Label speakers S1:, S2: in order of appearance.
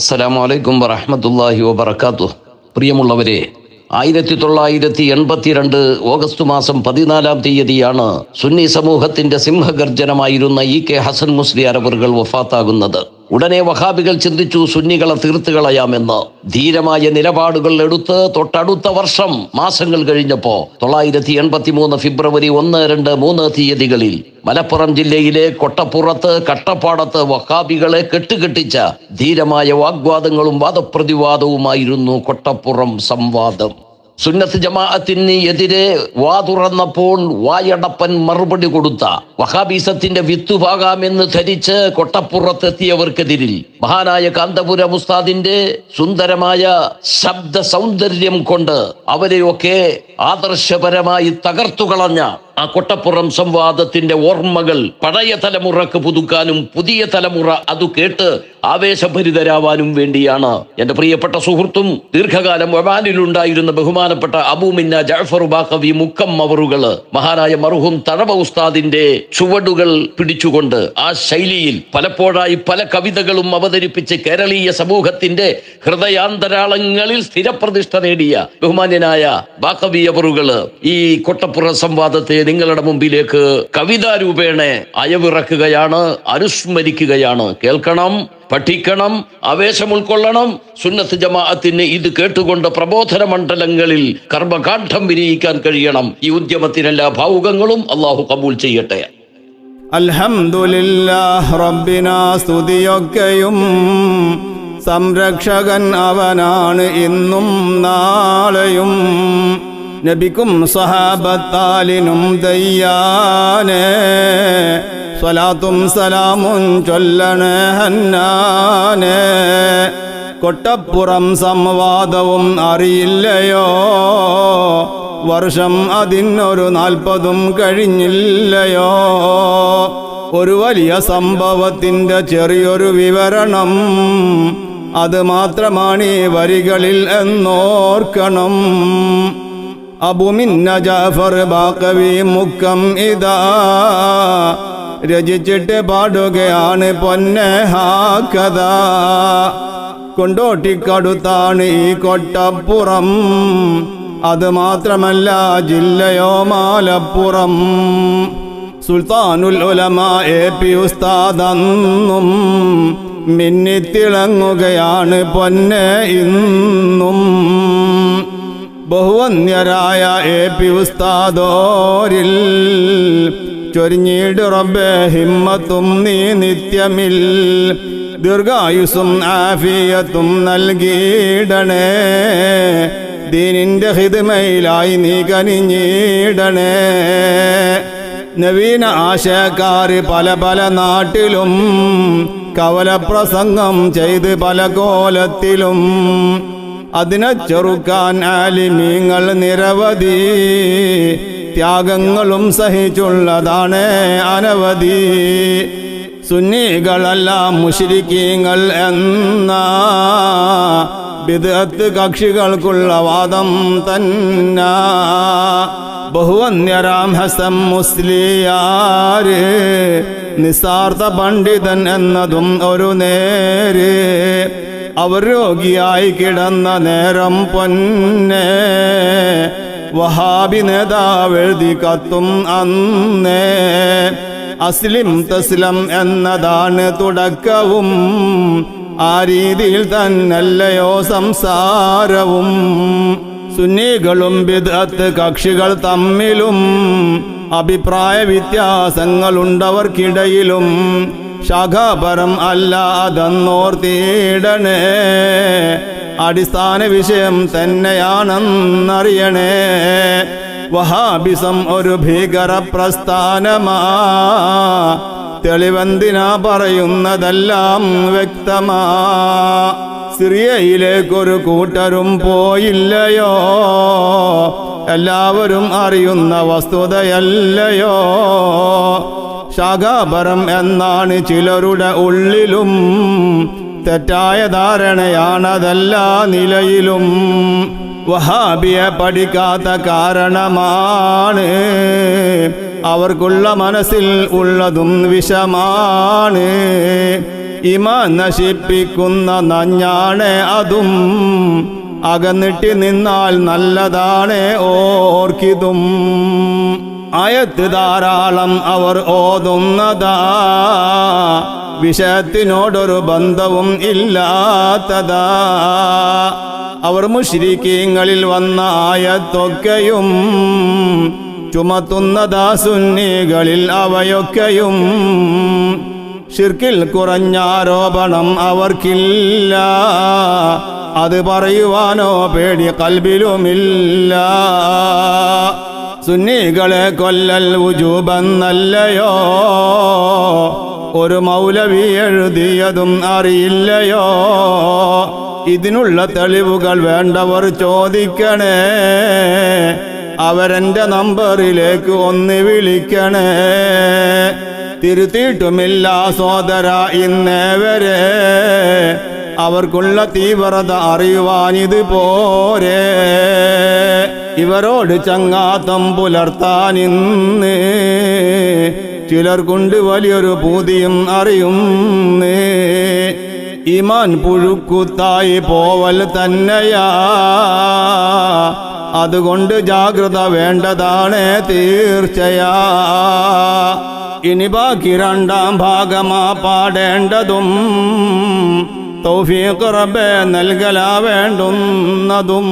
S1: അസ്സലാമു അലൈക്കും വറഹമത്തല്ലാഹി വബർക്കാത്തു പ്രിയമുള്ളവരെ ആയിരത്തി തൊള്ളായിരത്തി എൺപത്തിരണ്ട് ഓഗസ്റ്റ് മാസം പതിനാലാം തീയതിയാണ് സുന്നി സമൂഹത്തിന്റെ സിംഹഗർജനമായിരുന്ന ഇ കെ ഹസൻ മുസ്ലിയാർ അവറുകൾ വഫാത്താകുന്നത്. ഉടനെ വഹാബികൾ ചിന്തിച്ചു സുന്നികളെ തീർത്തു കളയാമെന്ന്. ധീരമായ നിലപാടുകൾ എടുത്ത് തൊട്ടടുത്ത വർഷം മാസങ്ങൾ കഴിഞ്ഞപ്പോ തൊള്ളായിരത്തി എൺപത്തി മൂന്ന് ഫെബ്രുവരി ഒന്ന് രണ്ട് മൂന്ന് തീയതികളിൽ മലപ്പുറം ജില്ലയിലെ കൊട്ടപ്പുറത്ത് കട്ടപ്പാടത്ത് വഹാബികളെ കെട്ടുകെട്ടിച്ച ധീരമായ വാഗ്വാദങ്ങളും വാദപ്രതിവാദവുമായിരുന്നു കൊട്ടപ്പുറം സംവാദം. സുന്നത്ത് ജമാഅത്തിന് എതിരെ വാതുറന്നപ്പോൾ വായടപ്പൻ മറുപടി കൊടുത്ത വഹാബീസത്തിന്റെ വിത്തുഭാഗാമെന്ന് ധരിച്ച് കൊട്ടപ്പുറത്തെത്തിയവർക്കെതിരിൽ മഹാനായ കാന്തപുര ഉസ്താദിന്റെ സുന്ദരമായ ശബ്ദ സൗന്ദര്യം കൊണ്ട് അവരെയൊക്കെ ആദർശപരമായി തകർത്തു കളഞ്ഞ ആ കൊട്ടപ്പുറം സംവാദത്തിന്റെ ഓർമ്മകൾ പഴയ തലമുറയ്ക്ക് പുതുക്കാനും പുതിയ തലമുറ അത് കേട്ട് ആവേശഭരിതരാവാനും വേണ്ടിയാണ്. എന്റെ പ്രിയപ്പെട്ട സുഹൃത്തും ദീർഘകാലം ഒമാനിലുണ്ടായിരുന്ന ബഹുമാനപ്പെട്ട അബൂമിന്ന ജാഫർ ബാഖവി മുക്കം അവറുകൾ മഹാനായ മറുഹും തഴവ ഉസ്താദിന്റെ ചുവടുകൾ പിടിച്ചുകൊണ്ട് ആ ശൈലിയിൽ പലപ്പോഴായി പല കവിതകളും അവതരിപ്പിച്ച് കേരളീയ സമൂഹത്തിന്റെ ഹൃദയാന്തരാളങ്ങളിൽ സ്ഥിരപ്രതിഷ്ഠ നേടിയ ബഹുമാന്യനായ ബാഖവി അവറുകൾ ഈ കൊട്ടപ്പുറ സംവാദത്തെ നിങ്ങളുടെ മുമ്പിലേക്ക് കവിതാ രൂപേണ അയവിറക്കുകയാണ് അനുസ്മരിക്കുകയാണ്. കേൾക്കണം പഠിക്കണം ആവേശം ഉൾക്കൊള്ളണം. സുന്നത്ത് ജമാഅത്തിന് ഇത് കേട്ടുകൊണ്ട് പ്രബോധന മണ്ഡലങ്ങളിൽ കർമ്മകാന്ഡം വിനിയിക്കാൻ കഴിയണം. ഈ ഉദ്യമത്തിനെല്ലാ ഭാവുകങ്ങളും അള്ളാഹു കബൂൽ ചെയ്യട്ടെ.
S2: അൽഹംദുലില്ലാ റബ്ബിനാ സ്തുതിയൊക്കെയും. സംരക്ഷകൻ അവനാണ് ഇന്നും നാളെയും. നബിക്കും സഹാബത്താലിനും ദയ്യാനേ. സ്വലാത്തും സലാമും ചൊല്ലണേ ഹന്നാനേ. കൊട്ടപ്പുറം സംവാദവും അറിയില്ലയോ? വർഷം അതിനൊരു നാൽപ്പതും കഴിഞ്ഞില്ലയോ? ഒരു വലിയ സംഭവത്തിന്റെ ചെറിയൊരു വിവരണം അത് മാത്രമാണ് ഈ വരികളിൽ എന്നോർക്കണം. അബുമിന്ന ജാഫർ ബാക്കവി മുക്കം ഇതാ. രചിച്ചിട്ട് പാടുകയാണ് പൊന്നെ ഹാക്കഥ കൊണ്ടോട്ടിക്കടുത്താണ് ഈ കൊട്ടപ്പുറം. അത് മാത്രമല്ല ജില്ലയോ മാലപ്പുറം. സുൽത്താനുൽ ഉലമ എ പി ഉസ്താദെന്നും മിന്നിത്തിളങ്ങുകയാണ് പൊന്നെ ഇന്നും. ബഹുവന്യരായ എ പി ഉസ്താദോരിൽ ചൊരിഞ്ഞിട് റബ്ബെ ഹിമ്മത്തും നീ നിത്യമിൽ ദീർഘായുസും ആഫിയത്തും നൽകിയിടണേ. ദീനിന്റെ ഹിതമയിലായി നീ കനിഞ്ഞിടണേ. നവീന ആശയക്കാർ പല പല നാട്ടിലും കവലപ്രസംഗം ചെയ്ത് പല കോലത്തിലും അതിനെ ചെറുക്കാൻ ആലിമീങ്ങൾ നിരവധി. ത്യാഗങ്ങളും സഹിച്ചുള്ളതാണ് അനവധി. സുന്നികളല്ല മുഷിരിക്കീങ്ങൾ എന്ന. വിദഗ്ധ കക്ഷികൾക്കുള്ള വാദം തന്ന. ബഹുവന്യരാം ഹസം മുസ്ലിയാര് നിസാർത്ഥ പണ്ഡിതൻ എന്നതും ഒരു നേര്. അവർ രോഗിയായി കിടന്ന നേരം പൊന്നെ. വഹാബി നേതാവെഴുതി കത്തും അന്നേ. അസ്ലിം തസ്ലം എന്നതാണ് തുടക്കവും. ആ രീതിയിൽ തന്നല്ലയോ സംസാരവും. സുന്നികളും വിധത്ത് കക്ഷികൾ തമ്മിലും അഭിപ്രായ വ്യത്യാസങ്ങളുണ്ടവർക്കിടയിലും. ശാഖാപരം അല്ലാതെന്നോർത്തിയിടണേ അടിസ്ഥാന വിഷയം തന്നെയാണെന്നറിയണേ. വഹാബിസം ഒരു ഭീകര പ്രസ്ഥാനമാ തെളിവെന്തിനാ പറയുന്നതെല്ലാം വ്യക്തമാ. സിറിയയിലേക്കൊരു കൂട്ടരും പോയില്ലയോ? എല്ലാവരും അറിയുന്ന വസ്തുതയല്ലയോ? ശാഖാപരം എന്നാണ് ചിലരുടെ ഉള്ളിലും തെറ്റായ ധാരണയാണതെല്ലാ നിലയിലും. വഹാബിയെ പഠിക്കാത്ത കാരണമാണ്. അവർക്കുള്ള മനസ്സിൽ ഉള്ളതും വിഷമാണ്. ഇമ നശിപ്പിക്കുന്ന നഞ്ഞാണ് അതും. അകന്നിട്ട് നിന്നാൽ നല്ലതാണ് ഓർക്കിതും. അയത്ത് ധാരാളം അവർ ഓതുന്നതാ. വിഷയത്തിനോടൊരു ബന്ധവും ഇല്ലാത്തതാ. അവർ മുഷ്രിക്കീങ്ങളിൽ വന്ന ആയത്തൊക്കെയും ചുമത്തുന്നതാ സുന്നികളിൽ അവയൊക്കെയും. ഷിർക്കിൽ കുറഞ്ഞാരോപണം അവർക്കില്ല. അത് പറയുവാനോ പേടി കൽബിലുമില്ല. സുന്നികളെ കൊല്ലൽ ഉജൂബെന്നല്ലയോ ഒരു മൗലവി എഴുതിയതും അറിയില്ലയോ? ഇതിനുള്ള തെളിവുകൾ വേണ്ടവർ ചോദിക്കണേ. അവരെന്റെ നമ്പറിലേക്ക് ഒന്ന് വിളിക്കണേ. തിരുത്തിയിട്ടുമില്ല സോദര ഇന്നേ വരെ. അവർക്കുള്ള തീവ്രത അറിയുവാനിത് പോരെ. ഇവരോട് ചങ്ങാത്തം പുലർത്താൻ ഇന്ന് കൊണ്ട് വലിയൊരു പൂതിയും അറിയുന്നേ. ഇമാൻ പുഴുക്കുത്തായി പോവൽ തന്നെയാ. അതുകൊണ്ട് ജാഗ്രത വേണ്ടതാണ് തീർച്ചയാ. ഇനി ബാക്കി രണ്ടാം ഭാഗമാ പാടേണ്ടതും തൗഫീഖ് റബ്ബെ നൽകലാ വേണ്ടുന്നതും.